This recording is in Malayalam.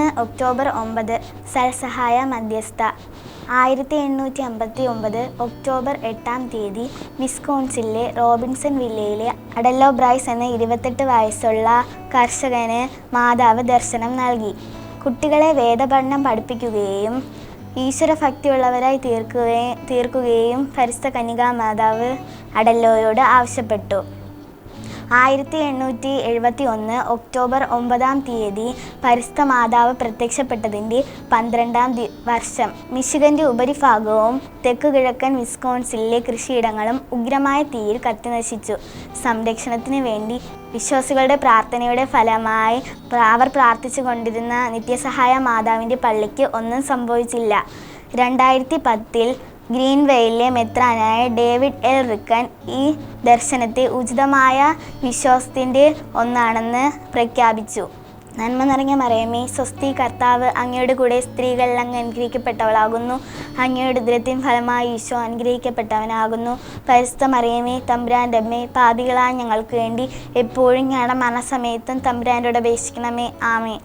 ഒക്ടോബർ ഒമ്പത് സൽസഹായ മധ്യസ്ഥ. ആയിരത്തി എണ്ണൂറ്റി അമ്പത്തി ഒമ്പത് ഒക്ടോബർ എട്ടാം തീയതി വിസ്കോൺസിലെ റോബിൻസൺ വില്ലയിലെ അഡല്ലോ ബ്രൈസ് എന്ന ഇരുപത്തെട്ട് വയസ്സുള്ള കർഷകന് മാതാവ് ദർശനം നൽകി. കുട്ടികളെ വേദപഠനം പഠിപ്പിക്കുകയും ഈശ്വരഭക്തിയുള്ളവരായി തീർക്കുകയും തീർക്കുകയും പരിസ്ഥ കന്യകാ മാതാവ് അഡല്ലോയോട് ആവശ്യപ്പെട്ടു. ആയിരത്തി എണ്ണൂറ്റി എഴുപത്തി ഒന്ന് ഒക്ടോബർ ഒമ്പതാം തീയതി പരിസ്ഥ മാതാവ് പ്രത്യക്ഷപ്പെട്ടതിന്റെ പന്ത്രണ്ടാം വർഷം. മിഷിഗന്റെ ഉപരിഭാഗവും തെക്ക് കിഴക്കൻ വിസ്കോൺസിലെ കൃഷിയിടങ്ങളും ഉഗ്രമായ തീയിൽ കത്തിനശിച്ചു. സംരക്ഷണത്തിന് വേണ്ടി വിശ്വാസികളുടെ പ്രാർത്ഥനയുടെ ഫലമായി അവർ പ്രാർത്ഥിച്ചു കൊണ്ടിരുന്ന നിത്യസഹായ മാതാവിന്റെ പള്ളിക്ക് ഒന്നും സംഭവിച്ചില്ല. രണ്ടായിരത്തി പത്തിൽ ഗ്രീൻവേയിലെ മെത്രാനായ ഡേവിഡ് എൽ. റിക്കൻ ഈ ദർശനത്തെ ഉചിതമായ വിശ്വാസത്തിന്റെ ഒന്നാണെന്ന് പ്രഖ്യാപിച്ചു. നന്മ നിറഞ്ഞ മറിയമേ സ്വസ്തി കർത്താവ് അങ്ങയുടെ കൂടെ സ്ത്രീകൾ അങ്ങ് അനുഗ്രഹിക്കപ്പെട്ടവളാകുന്നു അങ്ങയുടെ ഉദരത്തിൻ ഫലമായി ഈശോ അനുഗ്രഹിക്കപ്പെട്ടവനാകുന്നു. പരിസ്ഥ മറിയമേ തമ്പുരാന്റെ അമ്മേ പാപികളായ ഞങ്ങൾക്ക് വേണ്ടി എപ്പോഴും ഞങ്ങളുടെ മരണസമയത്തും തമ്പുരാന്റെ അപേക്ഷിക്കണമേ. ആമേ